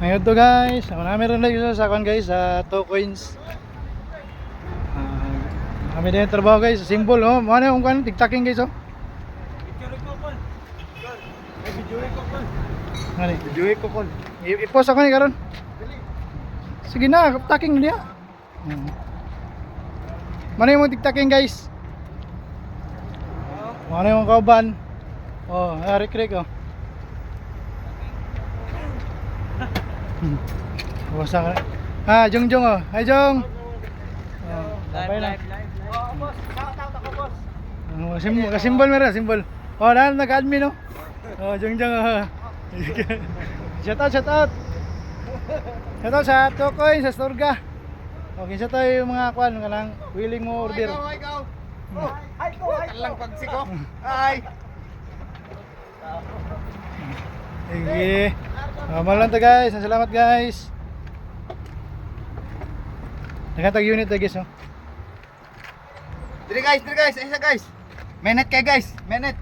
Ngayon to guys, marami rin lang isa sa akin guys sa 2 coins. Ah, kami din trabaho guys, symbol oh. Ano yung kan tiktaking guys oh. Ano Video ko kon. I- I-post ako ni karon. Sige na, taking niya. Hmm. Mana yung tiktaking guys? Mana yung kauban? Oh, Eric Rick oh. Hmm. Basta ka. Ah, Jong Jong oh. Hi Jong. Oh, sabay na. Oh, boss. Shout out ako, boss. Oh, simbol, kasimbol meron, simbol. Oh, dahil nag-admin oh. Oh, Jong Jong oh. shout out, shout out. Shout out sa Tokoy, sa Storga. Okay, sa tayo yung mga kwan, kanang willing mo order. Ikaw. Oh, hi ko, hi ko. Talang pagsiko. Hi. Sige. Oh, malang to guys. Salamat guys. Nakatag unit to guys oh. Diri guys, diri guys. Isa guys. Minute kay guys. Minute.